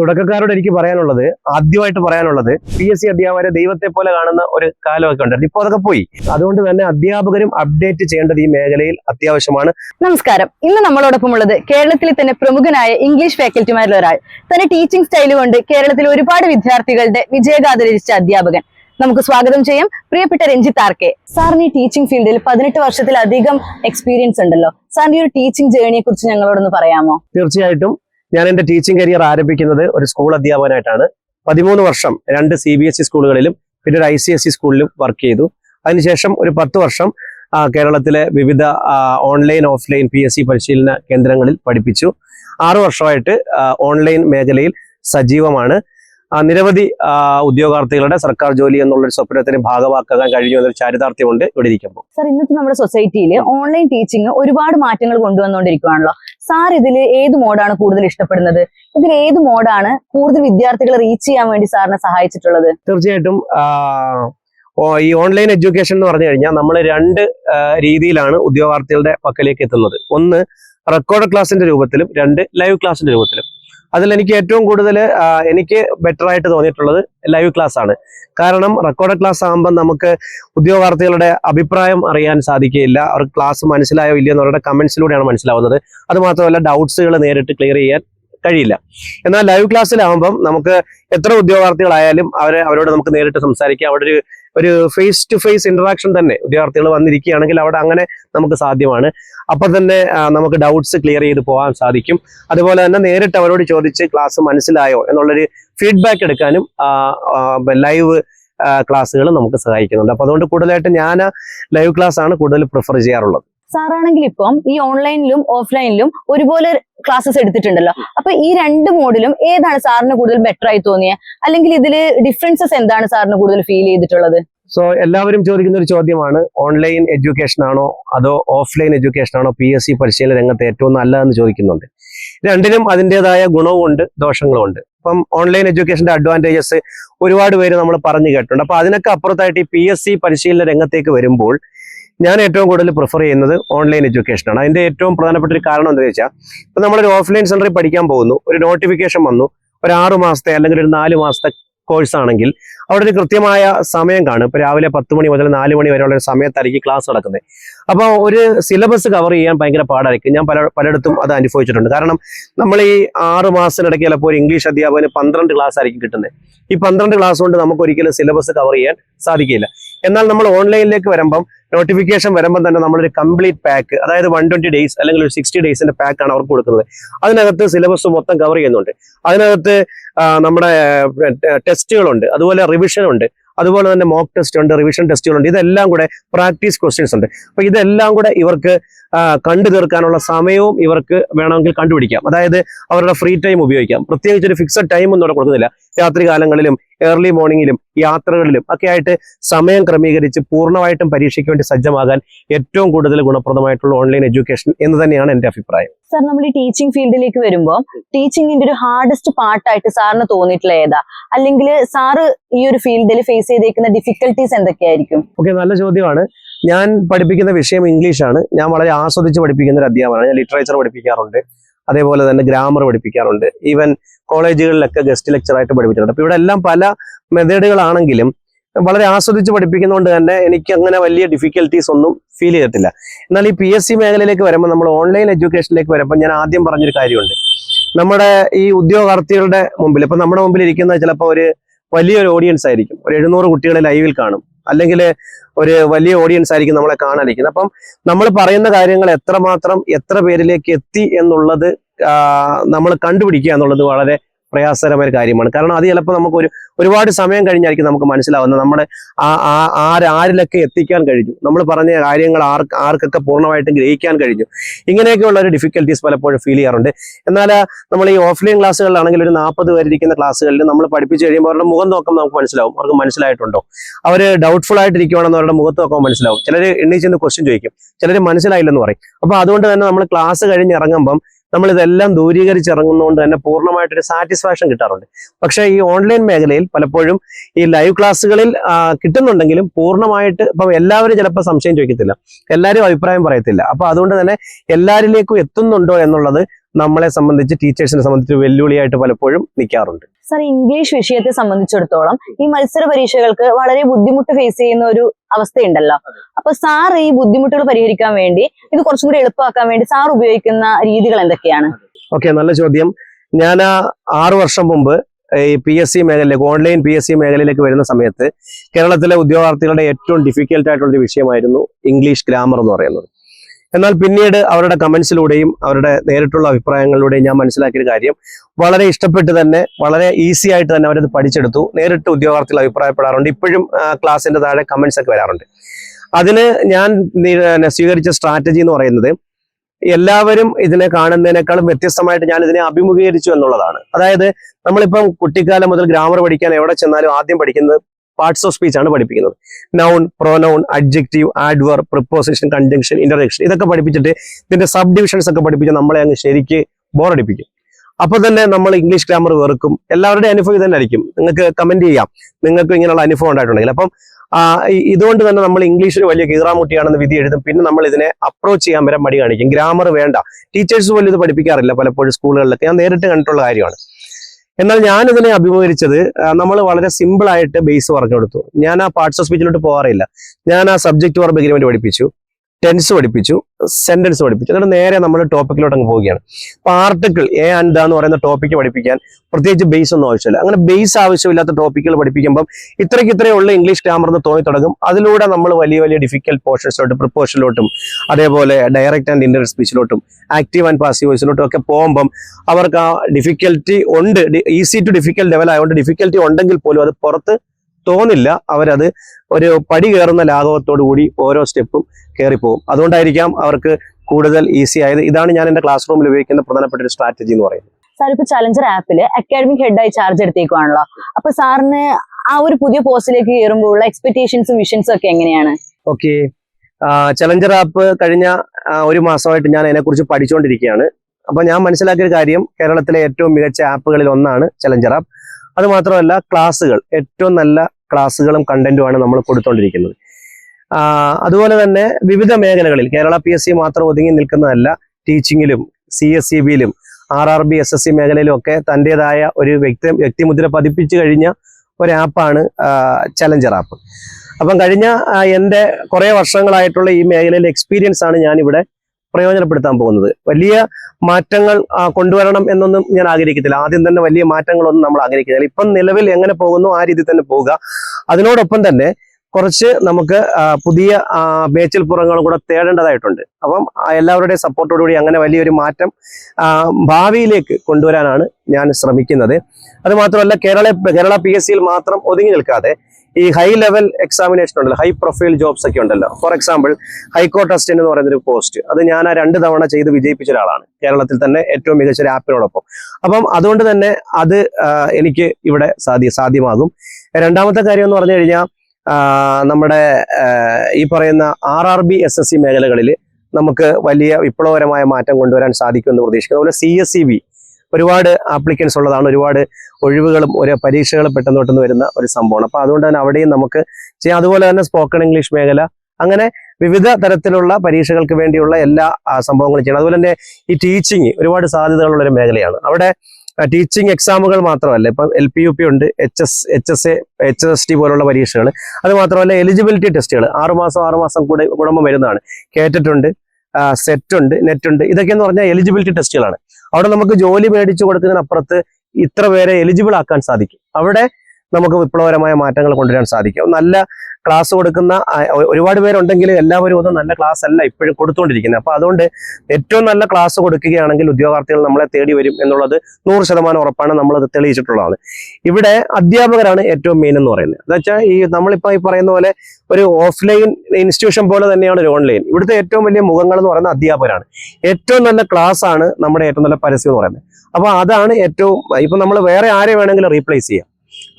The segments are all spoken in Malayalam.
തുടക്കക്കാരോട് എനിക്ക് പറയാനുള്ളത് ആദ്യമായിട്ട് പറയാനുള്ളത് പി എസ് സി അധ്യാപകരെ ദൈവത്തെ പോലെ കാണുന്ന ഒരു കാലമൊക്കെ ഉണ്ട്. ഇപ്പോൾ അതൊക്കെ പോയി. അതുകൊണ്ട് തന്നെ അധ്യാപകരും അപ്ഡേറ്റ് ചെയ്യേണ്ടത് ഈ മേഖലയിൽ അത്യാവശ്യമാണ്. നമസ്കാരം. ഇന്ന് നമ്മളോടൊപ്പം ഉള്ളത് കേരളത്തിലെ തന്നെ പ്രമുഖനായ ഇംഗ്ലീഷ് ഫാക്കൽറ്റിമാരിൽ ഒരാൾ. തന്നെ ടീച്ചിങ് സ്റ്റൈൽ കൊണ്ട് കേരളത്തിലെ ഒരുപാട് വിദ്യാർത്ഥികളുടെ വിജയഗാഥ രചിച്ച അധ്യാപകൻ. നമുക്ക് സ്വാഗതം ചെയ്യാം. പ്രിയപ്പെട്ട രഞ്ജിത്ത് ആർ കെ. സാറിന് ഈ ടീച്ചിങ് ഫീൽഡിൽ പതിനെട്ട് വർഷത്തിലധികം എക്സ്പീരിയൻസ് ഉണ്ടല്ലോ. സാറിന്റെ ഒരു ടീച്ചിങ് ജേണിയെ കുറിച്ച് ഞങ്ങളോടൊന്ന് പറയാമോ? തീർച്ചയായിട്ടും. ഞാൻ എന്റെ ടീച്ചിങ് കരിയർ ആരംഭിക്കുന്നത് ഒരു സ്കൂൾ അധ്യാപകനായിട്ടാണ്. പതിമൂന്ന് വർഷം രണ്ട് സി ബി എസ് ഇ സ്കൂളുകളിലും പിന്നെ ഒരു ഐ സി എസ് ഇ സ്കൂളിലും വർക്ക് ചെയ്തു. അതിനുശേഷം ഒരു പത്ത് വർഷം കേരളത്തിലെ വിവിധ online offline P S C പരിശീലന കേന്ദ്രങ്ങളിൽ പഠിപ്പിച്ചു. ആറു വർഷമായിട്ട് ഓൺലൈൻ മേഖലയിൽ സജീവമാണ്. നിരവധി ഉദ്യോഗാർത്ഥികളുടെ സർക്കാർ ജോലി എന്നുള്ളൊരു സ്വപ്നത്തിന് ഭാഗമാക്കാൻ കഴിഞ്ഞു എന്നൊരു ചാരിതാർത്ഥ്യമുണ്ട് ഇവിടെ ഇരിക്കുമ്പോൾ. സാർ ഇന്നത്തെ നമ്മുടെ സൊസൈറ്റിയിൽ ഓൺലൈൻ ടീച്ചിങ് ഒരുപാട് മാറ്റങ്ങൾ കൊണ്ടുവന്നുകൊണ്ടിരിക്കുകയാണല്ലോ സാർ ഇതിൽ ഏത് മോഡാണ് കൂടുതൽ ഇഷ്ടപ്പെടുന്നത്? ഇതിൽ ഏത് മോഡാണ് കൂടുതൽ വിദ്യാർത്ഥികളെ റീച്ച് ചെയ്യാൻ വേണ്ടി സാറിനെ സഹായിച്ചിട്ടുള്ളത്? തീർച്ചയായിട്ടും ഈ ഓൺലൈൻ എഡ്യൂക്കേഷൻ എന്ന് പറഞ്ഞു കഴിഞ്ഞാൽ നമ്മൾ രണ്ട് രീതിയിലാണ് ഉദ്യോഗാർത്ഥികളുടെ പക്കലേക്ക് എത്തുന്നത്. ഒന്ന് റെക്കോർഡ് ക്ലാസിന്റെ രൂപത്തിലും രണ്ട് ലൈവ് ക്ലാസിന്റെ രൂപത്തിലും. അതിൽ എനിക്ക് ഏറ്റവും കൂടുതൽ എനിക്ക് ബെറ്റർ ആയിട്ട് തോന്നിയിട്ടുള്ളത് ലൈവ് ക്ലാസ് ആണ്. കാരണം റെക്കോർഡ് ക്ലാസ് ആകുമ്പോൾ നമുക്ക് ഉദ്യോഗാർത്ഥികളുടെ അഭിപ്രായം അറിയാൻ സാധിക്കുകയില്ല. അവർ ക്ലാസ് മനസ്സിലായോ ഇല്ലയോ എന്നവരുടെ കമൻസിലൂടെയാണ് മനസ്സിലാവുന്നത്. അത് മാത്രമല്ല ഡൗട്ട്സുകൾ നേരിട്ട് ക്ലിയർ ചെയ്യാൻ കഴിയില്ല. എന്നാൽ ലൈവ് ക്ലാസ്സിലാവുമ്പം നമുക്ക് എത്ര ഉദ്യോഗാർത്ഥികളായാലും അവരെ അവരോട് നമുക്ക് നേരിട്ട് സംസാരിക്കാം. അവിടെ ഒരു ഒരു ഫേസ് ടു ഫേസ് ഇന്ററാക്ഷൻ തന്നെ വിദ്യാർത്ഥികൾ വന്നിരിക്കുകയാണെങ്കിൽ അവിടെ അങ്ങനെ നമുക്ക് സാധ്യമാണ്. അപ്പോൾ തന്നെ നമുക്ക് ഡൗട്ട്സ് ക്ലിയർ ചെയ്ത് പോകാൻ സാധിക്കും. അതുപോലെ തന്നെ നേരിട്ട് അവരോട് ചോദിച്ച് ക്ലാസ് മനസ്സിലായോ എന്നുള്ളൊരു ഫീഡ്ബാക്ക് എടുക്കാനും ലൈവ് ക്ലാസ്സുകൾ നമുക്ക് സഹായിക്കുന്നുണ്ട്. അപ്പോൾ അതുകൊണ്ട് കൂടുതലായിട്ട് ഞാൻ ലൈവ് ക്ലാസ് ആണ് കൂടുതൽ പ്രിഫർ ചെയ്യാറുള്ളത്. സാറാണെങ്കിൽ ഇപ്പം ഈ ഓൺലൈനിലും ഓഫ്ലൈനിലും ഒരുപോലെ ക്ലാസ്സസ് എടുത്തിട്ടുണ്ടല്ലോ. അപ്പൊ ഈ രണ്ട് മോഡിലും ഏതാണ് സാറിന് കൂടുതൽ ബെറ്റർ ആയി തോന്നിയത് അല്ലെങ്കിൽ ഇതിൽ ഡിഫറൻസസ് എന്താണ് സാറിന് കൂടുതൽ ഫീൽ ചെയ്തിട്ടുള്ളത്? സോ എല്ലാവരും ചോദിക്കുന്ന ഒരു ചോദ്യമാണ് ഓൺലൈൻ എഡ്യൂക്കേഷൻ ആണോ അതോ ഓഫ്ലൈൻ എഡ്യൂക്കേഷൻ ആണോ പി എസ് സി പരിശീലന രംഗത്ത് ഏറ്റവും നല്ലതെന്ന് ചോദിക്കുന്നുണ്ട്. രണ്ടിനും അതിന്റെതായ ദോഷങ്ങളും ഉണ്ട് ഇപ്പം ഓൺലൈൻ എഡ്യൂക്കേഷന്റെ അഡ്വാന്റേജസ് ഒരുപാട് പേര് നമ്മൾ പറഞ്ഞു കേട്ടിട്ടുണ്ട്. അപ്പൊ അതിനൊക്കെ അപ്പുറത്തായിട്ട് ഈ പി എസ് സി പരിശീലന രംഗത്തേക്ക് വരുമ്പോൾ ഞാൻ ഏറ്റവും കൂടുതൽ പ്രിഫർ ചെയ്യുന്നത് ഓൺലൈൻ എഡ്യൂക്കേഷൻ ആണ്. അതിന്റെ ഏറ്റവും പ്രധാനപ്പെട്ട ഒരു കാരണം എന്താണെന്ന് വെച്ചാൽ ഇപ്പൊ നമ്മളൊരു ഓഫ്ലൈൻ സെന്ററിൽ പഠിക്കാൻ പോകുന്നു ഒരു നോട്ടിഫിക്കേഷൻ വന്നു ഒരു ആറു മാസത്തെ അല്ലെങ്കിൽ ഒരു നാല് മാസത്തെ കോഴ്സ് ആണെങ്കിൽ അവിടെ ഒരു കൃത്യമായ സമയം കാണും. ഇപ്പൊ രാവിലെ പത്ത് മണി മുതൽ നാല് മണി വരെയുള്ള ഒരു സമയത്തായിരിക്കും ക്ലാസ് നടക്കുന്നത്. അപ്പോൾ ഒരു സിലബസ് കവർ ചെയ്യാൻ ഭയങ്കര പാടായിരിക്കും. ഞാൻ പല പലയിടത്തും അത് അനുഭവിച്ചിട്ടുണ്ട്. കാരണം നമ്മൾ ഈ ആറ് മാസത്തിനിടയ്ക്ക് ചിലപ്പോൾ ഒരു ഇംഗ്ലീഷ് അധ്യാപകന് പന്ത്രണ്ട് ക്ലാസ് ആയിരിക്കും കിട്ടുന്നത്. ഈ പന്ത്രണ്ട് ക്ലാസ് കൊണ്ട് നമുക്ക് ഒരിക്കലും സിലബസ് കവർ ചെയ്യാൻ സാധിക്കില്ല. എന്നാൽ നമ്മൾ ഓൺലൈനിലേക്ക് വരുമ്പം നോട്ടിഫിക്കേഷൻ വരുമ്പോൾ തന്നെ നമ്മളൊരു കംപ്ലീറ്റ് പാക്ക് അതായത് വൺ ട്വന്റി ഡേയ്സ് അല്ലെങ്കിൽ ഒരു സിക്സ്റ്റി ഡേയ്സിന്റെ പാക്കാണ് അവർക്ക് കൊടുക്കുന്നത്. അതിനകത്ത് സിലബസ് മൊത്തം കവർ ചെയ്യുന്നുണ്ട്. അതിനകത്ത് നമ്മുടെ ടെസ്റ്റുകളുണ്ട്. അതുപോലെ റിവിഷൻ ഉണ്ട്. അതുപോലെ തന്നെ മോക്ക് ടെസ്റ്റ് ഉണ്ട് റിവിഷൻ ടെസ്റ്റുകളുണ്ട് ഇതെല്ലാം കൂടെ പ്രാക്ടീസ് ക്വസ്റ്റ്യൻസ് ഉണ്ട്. അപ്പൊ ഇതെല്ലാം കൂടെ ഇവർക്ക് കണ്ടു തീർക്കാനുള്ള സമയവും ഇവർക്ക് വേണമെങ്കിൽ കണ്ടുപിടിക്കാം. അതായത് അവരുടെ ഫ്രീ ടൈം ഉപയോഗിക്കാം. പ്രത്യേകിച്ച് ഒരു ഫിക്സഡ് ടൈം ഒന്നും ഇവിടെ കൊടുക്കുന്നില്ല. രാത്രി കാലങ്ങളിലും ഏർലി മോർണിംഗിലും യാത്രകളിലും ഒക്കെ ആയിട്ട് സമയം ക്രമീകരിച്ച് പൂർണമായിട്ടും പരീക്ഷയ്ക്ക് വേണ്ടി സജ്ജമാകാൻ ഏറ്റവും കൂടുതൽ ഗുണപ്രദമായിട്ടുള്ള ഓൺലൈൻ എഡ്യൂക്കേഷൻ എന്ന് തന്നെയാണ് എന്റെ അഭിപ്രായം. സാർ നമ്മൾ ഈ ടീച്ചിങ് ഫീൽഡിലേക്ക് വരുമ്പോൾ ടീച്ചിങ്ങിന്റെ ഒരു ഹാർഡസ്റ്റ് പാർട്ടായിട്ട് സാറിന് തോന്നിയിട്ടുള്ള ഏതാ? അല്ലെങ്കിൽ സാറ് ഈ ഒരു ഫീൽഡിൽ ഫേസ് ചെയ്തേക്കുന്ന ഡിഫിക്കൽട്ടീസ് എന്തൊക്കെയായിരിക്കും? ഓക്കെ നല്ല ചോദ്യമാണ്. ഞാൻ പഠിപ്പിക്കുന്ന വിഷയം ഇംഗ്ലീഷാണ് ഞാൻ വളരെ ആസ്വദിച്ച് പഠിപ്പിക്കുന്ന ഒരു അധ്യാപകനാണ്. ഞാൻ ലിറ്ററേച്ചർ പഠിപ്പിക്കാറുണ്ട്. അതേപോലെ തന്നെ ഗ്രാമർ പഠിപ്പിക്കാറുണ്ട്. ഈവൻ കോളേജുകളിലൊക്കെ ഗസ്റ്റ് ലെക്ചറായിട്ട് പഠിപ്പിച്ചിട്ടുണ്ട്. അപ്പൊ ഇവിടെ എല്ലാം പല മെത്തേഡുകളാണെങ്കിലും വളരെ ആസ്വദിച്ച് പഠിപ്പിക്കുന്നതുകൊണ്ട് തന്നെ എനിക്ക് അങ്ങനെ വലിയ ഡിഫിക്കൽട്ടീസ് ഒന്നും ഫീൽ ചെയ്തിട്ടില്ല. എന്നാൽ ഈ പി എസ് സി മേഖലയിലേക്ക് വരുമ്പോൾ നമ്മൾ ഓൺലൈൻ എഡ്യൂക്കേഷനിലേക്ക് വരുമ്പോൾ ഞാൻ ആദ്യം പറഞ്ഞൊരു കാര്യമുണ്ട്. നമ്മുടെ ഈ ഉദ്യോഗാർത്ഥികളുടെ മുമ്പിൽ ഇപ്പൊ നമ്മുടെ മുമ്പിൽ ഇരിക്കുന്ന ചിലപ്പോൾ ഒരു വലിയൊരു ഓഡിയൻസ് ആയിരിക്കും. ഒരു എഴുന്നൂറ് കുട്ടികളെ ലൈവിൽ കാണും. അല്ലെങ്കിൽ ഒരു വലിയ ഓഡിയൻസ് ആയിരിക്കും നമ്മളെ കാണാനിരിക്കുന്നത്. അപ്പം നമ്മൾ പറയുന്ന കാര്യങ്ങൾ എത്രമാത്രം എത്ര പേരിലേക്ക് എത്തി എന്നുള്ളത് നമ്മൾ കണ്ടുപിടിക്കുക എന്നുള്ളത് വളരെ പ്രയാസകരമായ ഒരു കാര്യമാണ്. കാരണം അത് ചിലപ്പോൾ നമുക്ക് ഒരു ഒരുപാട് സമയം കഴിഞ്ഞായിരിക്കും നമുക്ക് മനസ്സിലാവുന്നത്. നമ്മുടെ ആ ആര് ആരിലൊക്കെ എത്തിക്കാൻ കഴിഞ്ഞു. നമ്മൾ പറഞ്ഞ കാര്യങ്ങൾ ആർക്ക് ആർക്കൊക്കെ പൂർണമായിട്ടും ഗ്രഹിക്കാൻ കഴിഞ്ഞു. ഇങ്ങനെയൊക്കെയുള്ള ഒരു ഡിഫിക്കൽട്ടീസ് പലപ്പോഴും ഫീൽ ചെയ്യാറുണ്ട്. എന്നാൽ നമ്മൾ ഈ ഓഫ്ലൈൻ ക്ലാസ്സുകളിലാണെങ്കിൽ ഒരു നാൽപ്പത് പേരിരിക്കുന്ന ക്ലാസ്സുകളിൽ നമ്മൾ പഠിപ്പിച്ച് കഴിയുമ്പോൾ അവരുടെ മുഖം നോക്കുമ്പോൾ നമുക്ക് മനസ്സിലാവും. അവർക്ക് മനസ്സിലായിട്ടുണ്ടോ? അവർ ഡൗട്ട്ഫുൾ ആയിട്ടിരിക്കുവാണെന്ന് അവരുടെ മുഖത്ത് നോക്കുമ്പോൾ മനസ്സിലാവും. ചിലർ എണ്ണീച്ചെന്ന് ക്വസ്റ്റ്യൻ ചോദിക്കും. ചിലർ മനസ്സിലായില്ലെന്ന് പറയും. അപ്പോൾ അതുകൊണ്ട് തന്നെ നമ്മൾ ക്ലാസ് കഴിഞ്ഞ് ഇറങ്ങുമ്പം നമ്മൾ ഇതെല്ലാം ദൂരീകരിച്ച് ഇറങ്ങുന്നതുകൊണ്ട് തന്നെ പൂർണമായിട്ടൊരു സാറ്റിസ്ഫാക്ഷൻ കിട്ടാറുണ്ട്. പക്ഷേ ഈ ഓൺലൈൻ മേഖലയിൽ പലപ്പോഴും ഈ ലൈവ് ക്ലാസ്സുകളിൽ കിട്ടുന്നുണ്ടെങ്കിലും പൂർണമായിട്ട് ഇപ്പം എല്ലാവരും ചിലപ്പോൾ സംശയം ചോദിക്കത്തില്ല. എല്ലാവരും അഭിപ്രായം പറയത്തില്ല. അപ്പോൾ അതുകൊണ്ട് തന്നെ എല്ലാവരിലേക്കും എത്തുന്നുണ്ടോ എന്നുള്ളത് നമ്മളെ സംബന്ധിച്ച് ടീച്ചേഴ്സിനെ സംബന്ധിച്ച് വെല്ലുവിളിയായിട്ട് പലപ്പോഴും നിൽക്കാറുണ്ട് സർ ഇംഗ്ലീഷ് വിഷയത്തെ സംബന്ധിച്ചിടത്തോളം ഈ മത്സര പരീക്ഷകൾക്ക് വളരെ ബുദ്ധിമുട്ട് ഫേസ് ചെയ്യുന്ന ഒരു അവസ്ഥയുണ്ടല്ലോ. അപ്പൊ സാർ ഈ ബുദ്ധിമുട്ടുകൾ പരിഹരിക്കാൻ വേണ്ടി ഇത് കുറച്ചും കൂടി എളുപ്പമാക്കാൻ വേണ്ടി സാർ ഉപയോഗിക്കുന്ന രീതികൾ എന്തൊക്കെയാണ്? ഓക്കെ നല്ല ചോദ്യം. ഞാൻ ആറു വർഷം മുമ്പ് ഈ പി എസ് സി മേഖലയിലേക്ക് ഓൺലൈൻ പി എസ് സി മേഖലയിലേക്ക് വരുന്ന സമയത്ത് കേരളത്തിലെ ഉദ്യോഗാർത്ഥികളുടെ ഏറ്റവും ഡിഫിക്കൽട്ട് ആയിട്ടുള്ള ഒരു വിഷയമായിരുന്നു ഇംഗ്ലീഷ് ഗ്രാമർ എന്ന് പറയുന്നത്. എന്നാൽ പിന്നീട് അവരുടെ കമൻസിലൂടെയും അവരുടെ നേരിട്ടുള്ള അഭിപ്രായങ്ങളിലൂടെയും ഞാൻ മനസ്സിലാക്കിയൊരു കാര്യം. വളരെ ഇഷ്ടപ്പെട്ട് തന്നെ വളരെ ഈസി ആയിട്ട് തന്നെ അവരത് പഠിച്ചെടുത്തു. നേരിട്ട് ഉദ്യോഗാർത്ഥികൾ അഭിപ്രായപ്പെടാറുണ്ട്. ഇപ്പോഴും ക്ലാസ്സിന്റെ താഴെ കമൻസ് ഒക്കെ വരാറുണ്ട്. അതിന് ഞാൻ സ്വീകരിച്ച സ്ട്രാറ്റജി എന്ന് പറയുന്നത് എല്ലാവരും ഇതിനെ കാണുന്നതിനേക്കാളും വ്യത്യസ്തമായിട്ട് ഞാൻ ഇതിനെ അഭിമുഖീകരിച്ചു എന്നുള്ളതാണ്. അതായത് നമ്മളിപ്പം കുട്ടിക്കാലം മുതൽ ഗ്രാമർ പഠിക്കാൻ എവിടെ ചെന്നാലും ആദ്യം പഠിക്കുന്നത് പാർട്സ് ഓഫ് സ്പീച്ച് ആണ് പഠിപ്പിക്കുന്നത്. Noun pronoun adjective adverb preposition conjunction interjection ഇതൊക്കെ പഠിപ്പിച്ചിട്ട് ഇതിന്റെ സബ് ഡിവിഷൻസ് ഒക്കെ പഠിപ്പിച്ച് നമ്മളെ അങ്ങ് ശരിക്ക് ബോറടിപ്പിക്കും അപ്പൊ തന്നെ നമ്മൾ ഇംഗ്ലീഷ് ഗ്രാമർ വെറുക്കും. എല്ലാവരുടെയും അനുഭവം തന്നെ ആയിരിക്കും. നിങ്ങൾക്ക് കമന്റ് ചെയ്യാം. നിങ്ങൾക്ക് ഇങ്ങനെയുള്ള അനുഭവം ഉണ്ടായിട്ടുണ്ടെങ്കിൽ. അപ്പം ഇതുകൊണ്ട് തന്നെ നമ്മൾ ഇംഗ്ലീഷിൽ വലിയ കീറാമുട്ടിയാണെന്ന് വിധി എഴുതും. പിന്നെ നമ്മൾ ഇതിനെ അപ്രോച്ച് ചെയ്യാൻ വരെ മടി കാണിക്കും. ഗ്രാമർ വേണ്ട. ടീച്ചേഴ്സ് പോലും ഇത് പഠിപ്പിക്കാറില്ല പലപ്പോഴും സ്കൂളുകളിലൊക്കെ ഞാൻ നേരിട്ട് കണ്ടിട്ടുള്ള കാര്യമാണ്. എന്നാൽ ഞാൻ ഇതിനെ അഭിമുഖീകരിച്ചത് നമ്മൾ വളരെ സിമ്പിൾ ആയിട്ട് ബേസ് പറഞ്ഞു കൊടുത്തു. ഞാൻ ആ പാർട്സ് ഓഫ് സ്പീച്ചിലോട്ട് പോകാറില്ല. ഞാൻ ആ സബ്ജക്ട് വർബ് എഗ്രിമെന്റ് പഠിപ്പിച്ചു. ടെൻസ് പഠിപ്പിച്ചു സെന്റൻസ് പഠിപ്പിച്ചു. എന്നിട്ട് നേരെ നമ്മൾ ടോപ്പിക്കിലോട്ട് അങ്ങ് പോവുകയാണ്. അപ്പൊ ആർട്ടിക്കിൾ എ ആൻഡ് എന്ന് പറയുന്ന ടോപ്പിക്ക് പഠിപ്പിക്കാൻ പ്രത്യേകിച്ച് ബേസ് ഒന്നും ആവശ്യമില്ല. അങ്ങനെ ബേസ് ആവശ്യമില്ലാത്ത ടോപ്പിക്കുകൾ പഠിപ്പിക്കുമ്പോൾ ഇത്രയ്ക്ക് ഇത്രയേ ഉള്ള ഇംഗ്ലീഷ് ഗ്രാമർ എന്ന് തോന്നി തുടങ്ങും. അതിലൂടെ നമ്മൾ വലിയ വലിയ ഡിഫിക്കൽട്ട് പോർഷൻസിലോട്ട് പ്രിപ്പോഷനിലോട്ടും അതേപോലെ ഡയറക്റ്റ് ആൻഡ് ഇന്റർ സ്പീച്ചിലോട്ടും ആക്റ്റീവ് ആൻഡ് പാസീവ് വോയിസിലോട്ടും ഒക്കെ പോകുമ്പം അവർക്ക് ആ ഡിഫിക്കൽറ്റി ഉണ്ട്. ഈസി ടു ഡിഫിക്കൽ ലെവൽ ആയതുകൊണ്ട് ഡിഫിക്കൽറ്റി ഉണ്ടെങ്കിൽ പോലും അത് പുറത്ത് തോന്നില്ല. അവരത് ഒരു പടി കയറുന്ന ലാഘവത്തോടു കൂടി ഓരോ സ്റ്റെപ്പും കയറിപ്പോകും. അതുകൊണ്ടായിരിക്കാം അവർക്ക് കൂടുതൽ ഈസി ആയത്. ഇതാണ് ഞാൻ എന്റെ ക്ലാസ് റൂമിൽ ഉപയോഗിക്കുന്ന പ്രധാനപ്പെട്ട ഒരു സ്ട്രാറ്റജി എന്ന് പറയുന്നത്. സാർ ഇപ്പൊ ചലഞ്ചർ ആപ്പിൽ അക്കാഡമിക് ഹെഡായി ചാർജ് എടുത്തേക്കുവാണല്ലോ. അപ്പൊ സാറിന് ആ ഒരു പുതിയ പോസ്റ്റിലേക്ക് കയറുമ്പോൾ ഉള്ള എക്സ്പെക്ടേഷൻസും വിഷൻസും ഒക്കെ എങ്ങനെയാണ്? ഓക്കെ. ചലഞ്ചർ ആപ്പ് കഴിഞ്ഞ ഒരു മാസമായിട്ട് ഞാൻ അതിനെക്കുറിച്ച് പഠിച്ചുകൊണ്ടിരിക്കുകയാണ് അപ്പൊ ഞാൻ മനസ്സിലാക്കിയ ഒരു കാര്യം കേരളത്തിലെ ഏറ്റവും മികച്ച ആപ്പുകളിൽ ഒന്നാണ് ചലഞ്ചർ ആപ്പ്. അത് മാത്രമല്ല ക്ലാസ്സുകൾ. ഏറ്റവും നല്ല ക്ലാസ്സുകളും കണ്ടന്റുമാണ് നമ്മൾ കൊടുത്തുകൊണ്ടിരിക്കുന്നത് ആ, അതുപോലെ തന്നെ വിവിധ മേഖലകളിൽ കേരള പി എസ് സി മാത്രം ഒതുങ്ങി നിൽക്കുന്നതല്ല ടീച്ചിങ്ങിലും C S C ബിയിലും R R B S S C മേഖലയിലും ഒക്കെ തന്റെതായ ഒരു വ്യക്തി വ്യക്തിമുദ്ര പതിപ്പിച്ചു കഴിഞ്ഞ ഒരു ആപ്പാണ് ചലഞ്ചർ ആപ്പ്. അപ്പം കഴിഞ്ഞ എന്റെ കുറേ വർഷങ്ങളായിട്ടുള്ള ഈ മേഖലയിലെ എക്സ്പീരിയൻസ് ആണ് ഞാനിവിടെ പ്രയോജനപ്പെടുത്താൻ പോകുന്നത്. വലിയ മാറ്റങ്ങൾ കൊണ്ടുവരണം എന്നൊന്നും ഞാൻ ആഗ്രഹിക്കത്തില്ല. ആദ്യം തന്നെ വലിയ മാറ്റങ്ങളൊന്നും നമ്മൾ ആഗ്രഹിക്കുന്നില്ല. ഇപ്പം നിലവിൽ എങ്ങനെ പോകുന്നു ആ രീതിയിൽ തന്നെ പോവുക. അതിനോടൊപ്പം തന്നെ കുറച്ച് നമുക്ക് പുതിയ മേച്ചിൽ പുറങ്ങളും കൂടെ തേടേണ്ടതായിട്ടുണ്ട്. അപ്പം എല്ലാവരുടെയും സപ്പോർട്ടോടുകൂടി അങ്ങനെ വലിയൊരു മാറ്റം ഭാവിയിലേക്ക് കൊണ്ടുവരാനാണ് ഞാൻ ശ്രമിക്കുന്നത്. അതുമാത്രമല്ല കേരള കേരള പി എസ് സിയിൽ മാത്രം ഒതുങ്ങി നിൽക്കാതെ ഈ ഹൈ ലെവൽ എക്സാമിനേഷൻ ഉണ്ടല്ലോ ഹൈ പ്രൊഫൈൽ ജോബ്സ് ഒക്കെ ഉണ്ടല്ലോ. ഫോർ എക്സാമ്പിൾ ഹൈക്കോർട്ട് അസിസ്റ്റന്റ് എന്ന് പറയുന്ന ഒരു പോസ്റ്റ് അത് ഞാൻ ആ രണ്ട് തവണ ചെയ്ത് വിജയിപ്പിച്ച ഒരാളാണ്. കേരളത്തിൽ തന്നെ ഏറ്റവും മികച്ച ഒരു ആപ്പിനോടൊപ്പം അപ്പം അതുകൊണ്ട് തന്നെ അത് എനിക്ക് ഇവിടെ സാധ്യ സാധ്യമാകും. രണ്ടാമത്തെ കാര്യം എന്ന് പറഞ്ഞു കഴിഞ്ഞാൽ നമ്മുടെ ഈ പറയുന്ന R R B S S C മേഖലകളിൽ നമുക്ക് വലിയ വിപ്ലവകരമായ മാറ്റം കൊണ്ടുവരാൻ സാധിക്കുമെന്ന് പ്രതീക്ഷിക്കുന്നു. അതുപോലെ സി എസ് സി ബി ഒരുപാട് ആപ്ലിക്കൻസ് ഉള്ളതാണ്. ഒരുപാട് ഒഴിവുകളും ഒരു പരീക്ഷകൾ പെട്ടെന്ന് പെട്ടെന്ന് വരുന്ന ഒരു സംഭവമാണ്. അപ്പൊ അതുകൊണ്ട് തന്നെ അവിടെയും നമുക്ക് ചെയ്യാം. അതുപോലെ തന്നെ സ്പോക്കൺ ഇംഗ്ലീഷ് മേഖല. അങ്ങനെ വിവിധ തരത്തിലുള്ള പരീക്ഷകൾക്ക് വേണ്ടിയുള്ള എല്ലാ സംഭവങ്ങളും ചെയ്യണം. അതുപോലെ തന്നെ ഈ ടീച്ചിങ് ഒരുപാട് സാധ്യതകളുള്ള ഒരു മേഖലയാണ്. അവിടെ ടീച്ചിങ് എക്സാമുകൾ മാത്രമല്ല ഇപ്പം എൽ പി യു പി ഉണ്ട് H S H S A H S T പോലുള്ള പരീക്ഷകൾ അത് മാത്രമല്ല എലിജിബിലിറ്റി ടെസ്റ്റുകൾ ആറുമാസം ആറുമാസം കൂടെ കുടുംബം വരുന്നതാണ്. കേട്ടിട്ടുണ്ട്. സെറ്റ് ഉണ്ട് നെറ്റ് ഉണ്ട്. ഇതൊക്കെ എന്ന് പറഞ്ഞാൽ എലിജിബിലിറ്റി ടെസ്റ്റുകളാണ് അവിടെ നമുക്ക് ജോലി മേടിച്ചു കൊടുക്കുന്നതിനപ്പുറത്ത് ഇത്ര പേരെ എലിജിബിൾ ആക്കാൻ സാധിക്കും. അവിടെ നമുക്ക് വിപ്ലവകരമായ മാറ്റങ്ങൾ കൊണ്ടുവരാൻ സാധിക്കും. നല്ല ക്ലാസ് കൊടുക്കുന്ന ഒരുപാട് പേരുണ്ടെങ്കിൽ എല്ലാവരും ഒന്നും നല്ല ക്ലാസ് അല്ല ഇപ്പോഴും കൊടുത്തുകൊണ്ടിരിക്കുന്നത്. അപ്പൊ അതുകൊണ്ട് ഏറ്റവും നല്ല ക്ലാസ് കൊടുക്കുകയാണെങ്കിൽ ഉദ്യോഗാർത്ഥികൾ നമ്മളെ തേടി വരും എന്നുള്ളത് നൂറ് ശതമാനം ഉറപ്പാണ് നമ്മളത് തെളിയിച്ചിട്ടുള്ളതാണ്. ഇവിടെ അധ്യാപകരാണ് ഏറ്റവും മെയിൻ എന്ന് പറയുന്നത്. എന്താ വെച്ചാൽ ഈ നമ്മളിപ്പോ ഈ പറയുന്ന പോലെ ഒരു ഓഫ്ലൈൻ ഇൻസ്റ്റിറ്റ്യൂഷൻ പോലെ തന്നെയാണ് ഒരു ഓൺലൈൻ ഇവിടുത്തെ ഏറ്റവും വലിയ മുഖങ്ങൾ എന്ന് പറയുന്നത് അധ്യാപകരാണ്. ഏറ്റവും നല്ല ക്ലാസ് ആണ് നമ്മുടെ ഏറ്റവും നല്ല പരസ്യം എന്ന് പറയുന്നത്. അപ്പൊ അതാണ് ഏറ്റവും ഇപ്പൊ നമ്മൾ വേറെ ആരെ വേണമെങ്കിലും റീപ്ലേസ് ചെയ്യാം.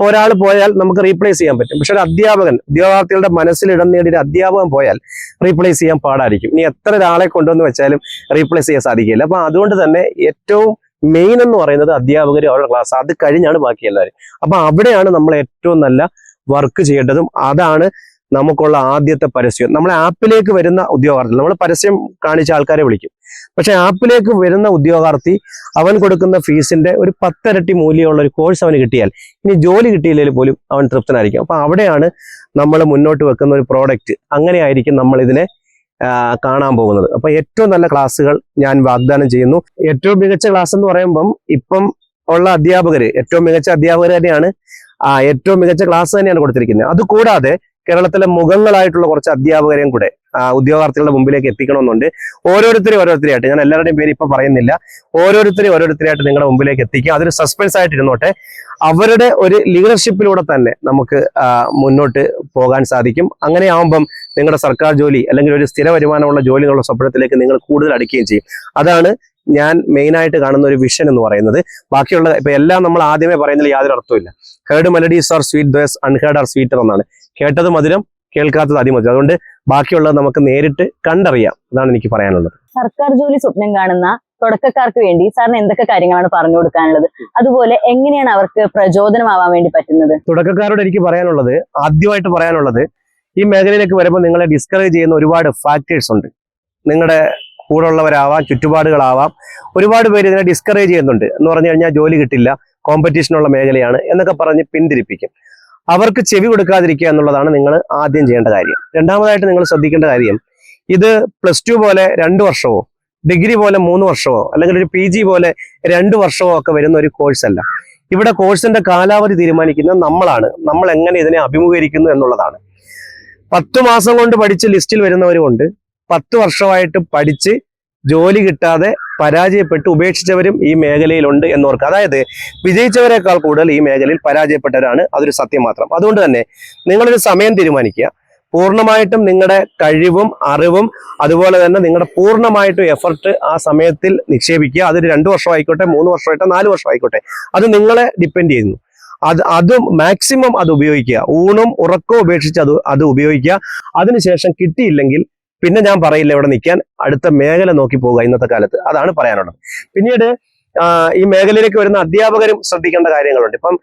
ഒരാൾ പോയാൽ നമുക്ക് റീപ്ലേസ് ചെയ്യാൻ പറ്റും. പക്ഷെ ഒരു അധ്യാപകൻ ഉദ്യോഗാർത്ഥികളുടെ മനസ്സിൽ ഇടം നേടിയ അധ്യാപകൻ പോയാൽ റീപ്ലേസ് ചെയ്യാൻ പാടായിരിക്കും. ഇനി എത്ര ഒരാളെ കൊണ്ടുവന്ന് വെച്ചാലും റീപ്ലേസ് ചെയ്യാൻ സാധിക്കില്ല. അപ്പൊ അതുകൊണ്ട് തന്നെ ഏറ്റവും മെയിൻ എന്ന് പറയുന്നത് അധ്യാപകർ അവരുടെ ക്ലാസ് അത് കഴിഞ്ഞാണ് ബാക്കി എല്ലാവരും. അപ്പൊ അവിടെയാണ് നമ്മൾ ഏറ്റവും നല്ല വർക്ക് ചെയ്യേണ്ടതും. അതാണ് നമുക്കുള്ള ആദ്യത്തെ പരസ്യം. നമ്മളെ ആപ്പിലേക്ക് വരുന്ന ഉദ്യോഗാർത്ഥികൾ. നമ്മൾ പരസ്യം കാണിച്ച ആൾക്കാരെ വിളിക്കും. പക്ഷെ ആപ്പിലേക്ക് വരുന്ന ഉദ്യോഗാർത്ഥി അവൻ കൊടുക്കുന്ന ഫീസിന്റെ ഒരു പത്തരട്ടി മൂല്യമുള്ള ഒരു കോഴ്സ് അവന് കിട്ടിയാൽ ഇനി ജോലി കിട്ടിയില്ലെങ്കിൽ പോലും അവൻ തൃപ്തനായിരിക്കും. അപ്പൊ അവിടെയാണ് നമ്മൾ മുന്നോട്ട് വെക്കുന്ന ഒരു പ്രോഡക്റ്റ് അങ്ങനെയായിരിക്കും നമ്മൾ ഇതിനെ കാണാൻ പോകുന്നത്. അപ്പൊ ഏറ്റവും നല്ല ക്ലാസ്സുകൾ ഞാൻ വാഗ്ദാനം ചെയ്യുന്നു. ഏറ്റവും മികച്ച ക്ലാസ് എന്ന് പറയുമ്പം ഇപ്പം ഉള്ള അധ്യാപകര് ഏറ്റവും മികച്ച അധ്യാപകർ തന്നെയാണ് ആ ഏറ്റവും മികച്ച ക്ലാസ് തന്നെയാണ് കൊടുത്തിരിക്കുന്നത്. അതുകൂടാതെ കേരളത്തിലെ മുഖങ്ങളായിട്ടുള്ള കുറച്ച് അധ്യാപകരെയും കൂടെ ഉദ്യോഗാർത്ഥികളുടെ മുമ്പിലേക്ക് എത്തിക്കണമെന്നുണ്ട്. ഓരോരുത്തരും ഓരോരുത്തരെയായിട്ട് ഞാൻ എല്ലാവരുടെയും പേര് ഇപ്പൊ പറയുന്നില്ല. ഓരോരുത്തരും ഓരോരുത്തരെയായിട്ട് നിങ്ങളുടെ മുമ്പിലേക്ക് എത്തിക്കുക. അതൊരു സസ്പെൻസ് ആയിട്ട് ഇരുന്നോട്ടെ. അവരുടെ ഒരു ലീഡർഷിപ്പിലൂടെ തന്നെ നമുക്ക് മുന്നോട്ട് പോകാൻ സാധിക്കും. അങ്ങനെ ആവുമ്പം നിങ്ങളുടെ സർക്കാർ ജോലി അല്ലെങ്കിൽ ഒരു സ്ഥിര വരുമാനമുള്ള ജോലി എന്നുള്ള സ്വപ്നത്തിലേക്ക് നിങ്ങൾ കൂടുതൽ അടുക്കുകയും ചെയ്യും. അതാണ് ഞാൻ മെയിനായിട്ട് കാണുന്ന ഒരു വിഷൻ എന്ന് പറയുന്നത്. ബാക്കിയുള്ള ഇപ്പൊ എല്ലാം നമ്മൾ ആദ്യമേ പറയുന്നതിൽ യാതൊരു അർത്ഥമില്ല heard melodies are sweet those unheard are sweeter എന്നാണ്. കേട്ടത് മധുരം കേൾക്കാത്തത് അതിമതി അതുകൊണ്ട് ബാക്കിയുള്ളത് നമുക്ക് നേരിട്ട് കണ്ടറിയാം. അതാണ് എനിക്ക് പറയാനുള്ളത്. സർക്കാർ ജോലി സ്വപ്നം കാണുന്ന തുടക്കക്കാർക്ക് വേണ്ടി സാറിന് എന്തൊക്കെ കാര്യങ്ങളാണ് പറഞ്ഞു കൊടുക്കാനുള്ളത്? അതുപോലെ എങ്ങനെയാണ് അവർക്ക് പ്രചോദനമാവാൻ വേണ്ടി പറ്റുന്നത്? തുടക്കക്കാരോട് എനിക്ക് പറയാനുള്ളത് ആദ്യമായിട്ട് പറയാനുള്ളത് ഈ മേഖലയിലേക്ക് വരുമ്പോൾ നിങ്ങളെ ഡിസ്കറേജ് ചെയ്യുന്ന ഒരുപാട് ഫാക്ടേഴ്സ് ഉണ്ട്. നിങ്ങളുടെ കൂടെ ഉള്ളവരാവാം ചുറ്റുപാടുകളാവാം ഒരുപാട് പേര് ഇതിനെ ഡിസ്കറേജ് ചെയ്യുന്നുണ്ട്. എന്ന് പറഞ്ഞു കഴിഞ്ഞാൽ ജോലി കിട്ടില്ല കോമ്പറ്റീഷനുള്ള മേഖലയാണ് എന്നൊക്കെ പറഞ്ഞ് പിന്തിരിപ്പിക്കും. അവർക്ക് ചെവി കൊടുക്കാതിരിക്കുക എന്നുള്ളതാണ് നിങ്ങൾ ആദ്യം ചെയ്യേണ്ട കാര്യം. രണ്ടാമതായിട്ട് നിങ്ങൾ ശ്രദ്ധിക്കേണ്ട കാര്യം ഇത് പ്ലസ് ടു പോലെ രണ്ട് വർഷമോ ഡിഗ്രി പോലെ മൂന്ന് വർഷമോ അല്ലെങ്കിൽ ഒരു പി ജി പോലെ രണ്ട് വർഷമോ ഒക്കെ വരുന്ന ഒരു കോഴ്സ് അല്ല. ഇവിടെ കോഴ്സിന്റെ കാലാവധി തീരുമാനിക്കുന്നത് നമ്മളാണ്. നമ്മൾ എങ്ങനെ ഇതിനെ അഭിമുഖീകരിക്കുന്നു എന്നുള്ളതാണ്. പത്ത് മാസം കൊണ്ട് പഠിച്ച് ലിസ്റ്റിൽ വരുന്നവരുമുണ്ട്. പത്ത് വർഷമായിട്ട് പഠിച്ച് ജോലി കിട്ടാതെ പരാജയപ്പെട്ട് ഉപേക്ഷിച്ചവരും ഈ മേഖലയിലുണ്ട് എന്നോർക്ക് അതായത് വിജയിച്ചവരെക്കാൾ കൂടുതൽ ഈ മേഖലയിൽ പരാജയപ്പെട്ടവരാണ്. അതൊരു സത്യം മാത്രം. അതുകൊണ്ട് തന്നെ നിങ്ങളൊരു സമയം തീരുമാനിക്കുക. പൂർണമായിട്ടും നിങ്ങളുടെ കഴിവും അറിവും അതുപോലെ തന്നെ നിങ്ങളുടെ പൂർണമായിട്ടും എഫർട്ട് ആ സമയത്തിൽ നിക്ഷേപിക്കുക. അതൊരു രണ്ട് വർഷം ആയിക്കോട്ടെ മൂന്ന് വർഷമായിട്ടെ നാല് വർഷം ആയിക്കോട്ടെ അത് നിങ്ങളെ ഡിപ്പെൻഡ് ചെയ്യുന്നു. അത് അതും മാക്സിമം അത് ഉപയോഗിക്കുക. ഊണും ഉറക്കവും ഉപേക്ഷിച്ച് അത് അത് ഉപയോഗിക്കുക. അതിനുശേഷം കിട്ടിയില്ലെങ്കിൽ പിന്നെ ഞാൻ പറയില്ല ഇവിടെ നിൽക്കാൻ അടുത്ത മേഖല നോക്കി പോവുക ഇന്നത്തെ കാലത്ത്. അതാണ് പറയാനുള്ളത്. പിന്നീട് ഈ മേഖലയിലേക്ക് വരുന്ന അധ്യാപകരും ശ്രദ്ധിക്കേണ്ട കാര്യങ്ങളുണ്ട്. ഇപ്പം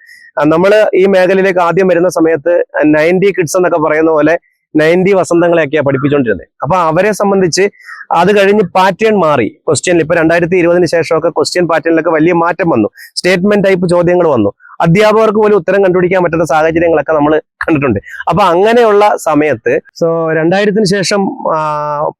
നമ്മൾ ഈ മേഖലയിലേക്ക് ആദ്യം വരുന്ന സമയത്ത് നയന്റി കിഡ്സ് എന്നൊക്കെ പറയുന്ന പോലെ നയന്റി വസന്തങ്ങളെയൊക്കെയാണ് പഠിപ്പിച്ചുകൊണ്ടിരുന്നത് അപ്പൊ അവരെ സംബന്ധിച്ച് അത് കഴിഞ്ഞ് പാറ്റേൺ മാറി. ക്വസ്റ്റ്യൻ ഇപ്പൊ രണ്ടായിരത്തി ഇരുപതിന് ശേഷമൊക്കെ ക്വസ്റ്റ്യൻ പാറ്റേണിലൊക്കെ വലിയ മാറ്റം വന്നു. സ്റ്റേറ്റ്മെന്റ് ടൈപ്പ് ചോദ്യങ്ങൾ വന്നു. അധ്യാപകർക്ക് പോലും ഉത്തരം കണ്ടുപിടിക്കാൻ പറ്റുന്ന സാഹചര്യങ്ങളൊക്കെ നമ്മൾ കണ്ടിട്ടുണ്ട്. അപ്പൊ അങ്ങനെയുള്ള സമയത്ത് സോ രണ്ടായിരത്തിന് ശേഷം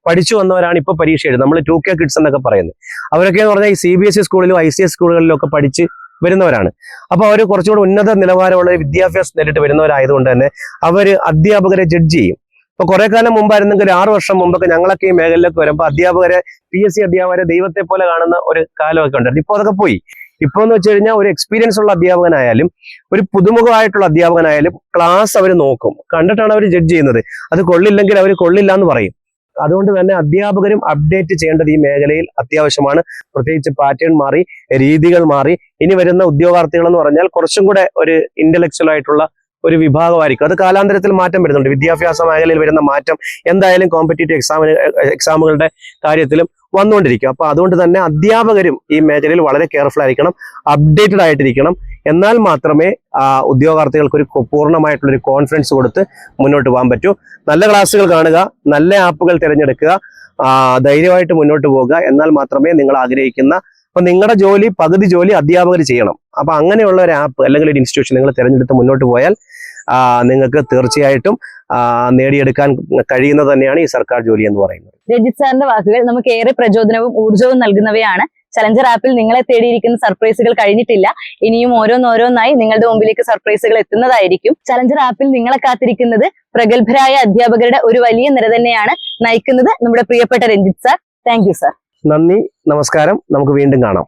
പഠിച്ചു വന്നവരാണ് ഇപ്പൊ പരീക്ഷ എഴുതുന്നത്. നമ്മൾ ടു കെ കിഡ്സ് എന്നൊക്കെ പറയുന്നത്. അവരൊക്കെ എന്ന് പറഞ്ഞാൽ ഈ സി ബി എസ് ഇ സ്കൂളിലും ഐ സി എസ് സ്കൂളുകളിലും ഒക്കെ പഠിച്ച് വരുന്നവരാണ്. അപ്പൊ അവർ കുറച്ചുകൂടി ഉന്നത നിലവാരമുള്ള വിദ്യാഭ്യാസം നേരിട്ട് വരുന്നവരായതുകൊണ്ട് തന്നെ അവർ അധ്യാപകരെ ജഡ്ജ് ചെയ്യും. ഇപ്പൊ കുറെ കാലം മുമ്പായിരുന്നെങ്കിൽ ആറ് വർഷം മുമ്പൊക്കെ ഞങ്ങളൊക്കെ ഈ മേഖലയിലേക്ക് വരുമ്പോൾ അധ്യാപകരെ പി എസ് സി അധ്യാപകരെ ദൈവത്തെ പോലെ കാണുന്ന ഒരു കാലമൊക്കെ ഉണ്ടായിരുന്നു. ഇപ്പൊ അതൊക്കെ പോയി. ഇപ്പൊ എന്ന് വെച്ച് കഴിഞ്ഞാൽ ഒരു എക്സ്പീരിയൻസ് ഉള്ള അധ്യാപകനായാലും ഒരു പുതുമുഖമായിട്ടുള്ള അധ്യാപകനായാലും ക്ലാസ് അവർ നോക്കും. കണ്ടിട്ടാണ് അവർ ജഡ്ജ് ചെയ്യുന്നത്. അത് കൊള്ളില്ലെങ്കിൽ അവർ കൊള്ളില്ല എന്ന് പറയും. അതുകൊണ്ട് തന്നെ അധ്യാപകരും അപ്ഡേറ്റ് ചെയ്യേണ്ടത് ഈ മേഖലയിൽ അത്യാവശ്യമാണ്. പ്രത്യേകിച്ച് പാറ്റേൺ മാറി രീതികൾ മാറി. ഇനി വരുന്ന ഉദ്യോഗാർത്ഥികൾ എന്ന് പറഞ്ഞാൽ കുറച്ചും കൂടെ ഒരു ഇന്റലക്ച്വൽ ആയിട്ടുള്ള ഒരു വിഭാഗമായിരിക്കും. അത് കാലാന്തരത്തിൽ മാറ്റം വരുന്നുണ്ട്. വിദ്യാഭ്യാസ മേഖലയിൽ വരുന്ന മാറ്റം എന്തായാലും കോമ്പറ്റേറ്റീവ് എക്സാമിന് എക്സാമുകളുടെ കാര്യത്തിലും വന്നുകൊണ്ടിരിക്കും. അപ്പൊ അതുകൊണ്ട് തന്നെ അധ്യാപകരും ഈ മേഖലയിൽ വളരെ കെയർഫുൾ ആയിരിക്കണം അപ്ഡേറ്റഡ് ആയിട്ടിരിക്കണം. എന്നാൽ മാത്രമേ ഉദ്യോഗാർത്ഥികൾക്ക് ഒരു പൂർണമായിട്ടുള്ളൊരു കോൺഫിഡൻസ് കൊടുത്ത് മുന്നോട്ട് പോകാൻ പറ്റൂ. നല്ല ക്ലാസ്സുകൾ കാണുക നല്ല ആപ്പുകൾ തിരഞ്ഞെടുക്കുക ധൈര്യമായിട്ട് മുന്നോട്ട് പോകുക. എന്നാൽ മാത്രമേ നിങ്ങൾ ആഗ്രഹിക്കുന്ന അപ്പൊ നിങ്ങളുടെ ജോലി പകുതി ജോലി അധ്യാപകർ ചെയ്യണം. അപ്പൊ അങ്ങനെയുള്ള ഒരു ആപ്പ് അല്ലെങ്കിൽ ഒരു ഇൻസ്റ്റിറ്റ്യൂഷൻ നിങ്ങൾ തിരഞ്ഞെടുത്ത് മുന്നോട്ട് പോയാൽ നിങ്ങൾക്ക് തീർച്ചയായിട്ടും നേടിയെടുക്കാൻ കഴിയുന്നത് തന്നെയാണ് ഈ സർക്കാർ ജോലി എന്ന് പറയുന്നത്. രജിത് സാറിന്റെ വാക്കുകൾ നമുക്ക് ഏറെ പ്രചോദനവും ഊർജവും നൽകുന്നവയാണ്. ചലഞ്ചർ ആപ്പിൽ നിങ്ങളെ തേടിയിരിക്കുന്ന സർപ്രൈസുകൾ കഴിഞ്ഞിട്ടില്ല. ഇനിയും ഓരോന്നോരോന്നായി നിങ്ങളുടെ മുമ്പിലേക്ക് സർപ്രൈസുകൾ എത്തുന്നതായിരിക്കും. ചലഞ്ചർ ആപ്പിൽ നിങ്ങളെ കാത്തിരിക്കുന്നത് പ്രഗത്ഭരായ അധ്യാപകരുടെ ഒരു വലിയ നിര തന്നെയാണ് നയിക്കുന്നത് നമ്മുടെ പ്രിയപ്പെട്ട Ranjith sir. Thank you sir. നന്ദി നമസ്കാരം. നമുക്ക് വീണ്ടും കാണാം.